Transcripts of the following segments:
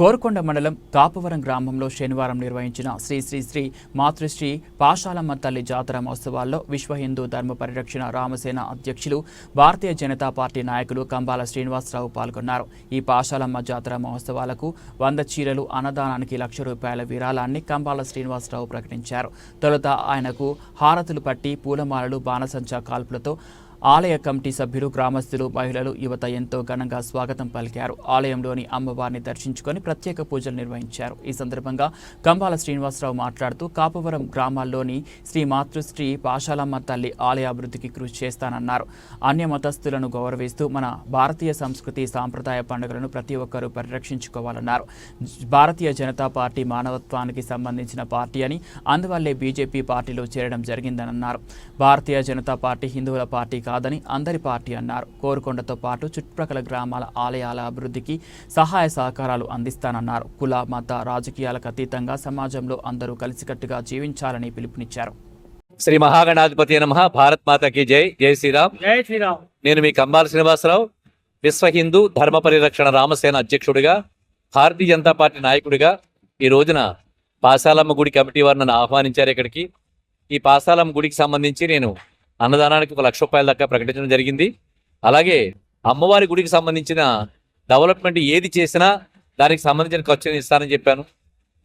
కోరుకొండ మండలం కాపవరం గ్రామంలో శనివారం నిర్వహించిన శ్రీ శ్రీ శ్రీ మాతృశ్రీ పాశాలమ్మ తల్లి జాతర మహోత్సవాల్లో విశ్వ హిందూ ధర్మ పరిరక్షణ రామసేన అధ్యక్షులు భారతీయ జనతా పార్టీ నాయకులు కంబాల శ్రీనివాసరావు పాల్గొన్నారు. ఈ పాశాలమ్మ జాతర మహోత్సవాలకు వంద చీరలు అన్నదానానికి లక్ష రూపాయల విరాళాన్ని కంబాల శ్రీనివాసరావు ప్రకటించారు. తొలుత ఆయనకు హారతులు పట్టి పూలమాలలు బాణసంచా కాల్పులతో ఆలయ కమిటీ సభ్యులు గ్రామస్తులు మహిళలు యువత ఎంతో ఘనంగా స్వాగతం పలికారు. ఆలయంలోని అమ్మవారిని దర్శించుకొని ప్రత్యేక పూజలు నిర్వహించారు. ఈ సందర్భంగా కంబాల శ్రీనివాసరావు మాట్లాడుతూ కాపవరం గ్రామాల్లోని శ్రీ మాతృశ్రీ పాశాలమ్మ తల్లి ఆలయ అభివృద్ధికి కృషి చేస్తానన్నారు. అన్య మతస్థులను గౌరవిస్తూ మన భారతీయ సంస్కృతి సాంప్రదాయ పండుగలను ప్రతి ఒక్కరూ పరిరక్షించుకోవాలన్నారు. భారతీయ జనతా పార్టీ మానవత్వానికి సంబంధించిన పార్టీ అని అందువల్లే బీజేపీ పార్టీలో చేరడం జరిగిందన్నారు భారతీయ జనతా పార్టీ హిందువుల పార్టీ కాదని అందరి పార్టీ అన్నారు. కోరుకొండతో పాటు చుట్టుప్రక్కల గ్రామాల ఆలయాల అభివృద్ధికి సహాయ సహకారాలు అందిస్తానన్నారు. కుల మత రాజకీయాలకు అతీతంగా సమాజంలో అందరూ కలిసికట్టుగా జీవించాలని పిలుపునిచ్చారు. శ్రీ మహాగణాధిపతి నమ. భారత్ మాతకి జై. జై శ్రీరామ్. జై శ్రీరామ్. నేను మీ కంబాల శ్రీనివాసరావు విశ్వ హిందూ ధర్మ పరిరక్షణ రామసేన అధ్యక్షుడిగా భారతీయ జనతా పార్టీ నాయకుడిగా ఈ రోజున పాసాలమ్మ గుడి కమిటీ వారు నన్ను ఆహ్వానించారు ఇక్కడికి. ఈ పాసాలమ్మ గుడికి సంబంధించి నేను అన్నదానానికి ఒక లక్ష రూపాయల దాకా ప్రకటించడం జరిగింది. అలాగే అమ్మవారి గుడికి సంబంధించిన డెవలప్మెంట్ ఏది చేసినా దానికి సంబంధించిన ఖర్చుని ఇస్తానని చెప్పాను.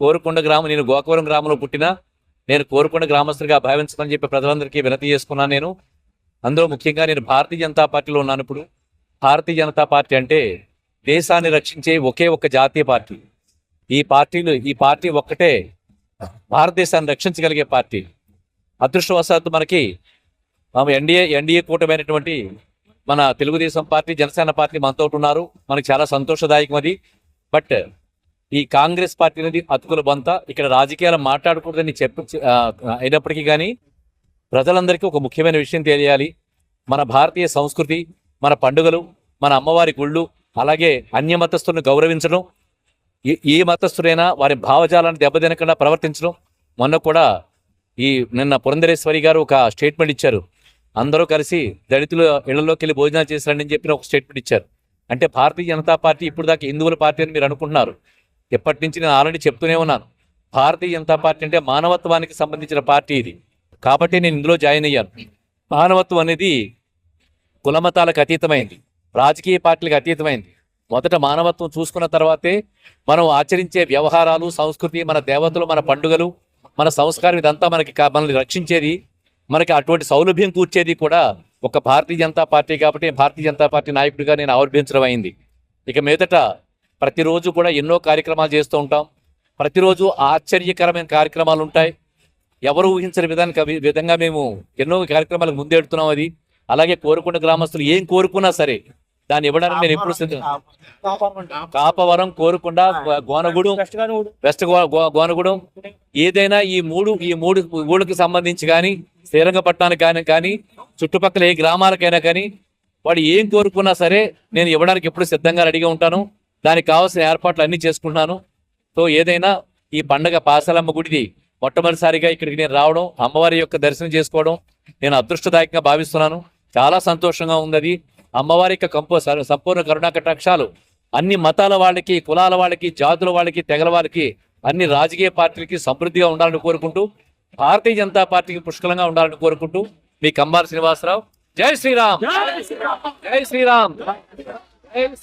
కోరుకొండ గ్రామం నేను గోకవరం గ్రామంలో పుట్టినా నేను కోరుకొండ గ్రామస్తులుగా భావించమని చెప్పి ప్రజలందరికీ వినతి చేసుకున్నాను నేను. అందులో ముఖ్యంగా నేను భారతీయ జనతా పార్టీలో ఉన్నాను ఇప్పుడు. భారతీయ జనతా పార్టీ అంటే దేశాన్ని రక్షించే ఒకే ఒక్క జాతీయ పార్టీ. ఈ పార్టీలు ఈ పార్టీ ఒక్కటే భారతదేశాన్ని రక్షించగలిగే పార్టీ. అదృష్టవశాత్తు మనకి మనం ఎన్డీఏ ఎన్డీఏ కూటమైనటువంటి మన తెలుగుదేశం పార్టీ జనసేన పార్టీ మనతో ఉన్నారు. మనకు చాలా సంతోషదాయకం అది. బట్ ఈ కాంగ్రెస్ పార్టీ అనేది అతుకుల బంత. ఇక్కడ రాజకీయాలు మాట్లాడకూడదని చెప్పి అయినప్పటికీ కానీ ప్రజలందరికీ ఒక ముఖ్యమైన విషయం తెలియాలి. మన భారతీయ సంస్కృతి మన పండుగలు మన అమ్మవారి గుళ్ళు అలాగే అన్య మతస్థులను గౌరవించడం ఏ- ఏ మతస్థుడైనా వారి భావజాలాన్ని దెబ్బతినకుండా ప్రవర్తించడం. మొన్న కూడా ఈ నిన్న పురంధరేశ్వరి గారు ఒక స్టేట్మెంట్ ఇచ్చారు. అందరూ కలిసి దళితుల ఇళ్ళలోకి వెళ్ళి భోజనాలు చేశారని అని చెప్పిన ఒక స్టేట్మెంట్ ఇచ్చారు. అంటే భారతీయ జనతా పార్టీ ఇప్పుడు దాకా హిందువుల పార్టీ అని మీరు అనుకుంటున్నారు. ఎప్పటి నుంచి నేను ఆల్రెడీ చెప్తూనే ఉన్నాను. భారతీయ జనతా పార్టీ అంటే మానవత్వానికి సంబంధించిన పార్టీ ఇది. కాబట్టి నేను ఇందులో జాయిన్ అయ్యాను. మానవత్వం అనేది కులమతాలకు అతీతమైంది. రాజకీయ పార్టీలకు అతీతమైంది. మొదట మానవత్వం చూసుకున్న తర్వాతే మనం ఆచరించే వ్యవహారాలు సంస్కృతి మన దేవతలు మన పండుగలు మన సంస్కారం ఇదంతా మనకి మనల్ని రక్షించేది మనకి అటువంటి సౌలభ్యం కూర్చేది కూడా ఒక భారతీయ జనతా పార్టీ కాబట్టి భారతీయ జనతా పార్టీ నాయకుడిగా నేను ఆవిర్భించడం అయింది. ఇక మీదట ప్రతిరోజు కూడా ఎన్నో కార్యక్రమాలు చేస్తూ ఉంటాం. ప్రతిరోజు ఆశ్చర్యకరమైన కార్యక్రమాలు ఉంటాయి. ఎవరు ఊహించని విధానికి విధంగా మేము ఎన్నో కార్యక్రమాలకు ముందెడుతున్నాం అది. అలాగే కోరుకున్న గ్రామస్తులు ఏం కోరుకున్నా సరే దాన్ని ఇవ్వడానికి నేను ఎప్పుడు సిద్ధం కాపవరం కోరుకొండ గోనగూడెం వెస్ట్ గోనగూడెం ఏదైనా ఈ మూడు ఈ మూడు ఊళ్ళకి సంబంధించి కానీ శ్రీరంగపట్నానికి కానీ కానీ చుట్టుపక్కల ఏ గ్రామాలకైనా కానీ వాడు ఏం కోరుకున్నా సరే నేను ఇవ్వడానికి ఎప్పుడు సిద్ధంగా రెడీగా ఉంటాను. దానికి కావాల్సిన ఏర్పాట్లు అన్ని చేసుకుంటున్నాను. సో ఏదైనా ఈ పండగ పాసలమ్మ గుడిది మొట్టమొదటిసారిగా ఇక్కడికి నేను రావడం అమ్మవారి యొక్క దర్శనం చేసుకోవడం నేను అదృష్టదాయకంగా భావిస్తున్నాను. చాలా సంతోషంగా ఉంది అది. అమ్మవారి యొక్క కంపో సంపూర్ణ కరుణా కటాక్షాలు అన్ని మతాల వాళ్ళకి కులాల వాళ్ళకి జాతుల వాళ్ళకి తెగల వాళ్ళకి అన్ని రాజకీయ పార్టీలకి సమృద్ధిగా ఉండాలని కోరుకుంటూ భారతీయ జనతా పార్టీకి పుష్కలంగా ఉండాలని కోరుకుంటూ మీ కంబాల శ్రీనివాసరావు. జై శ్రీరామ్! జై శ్రీరామ్! జై శ్రీ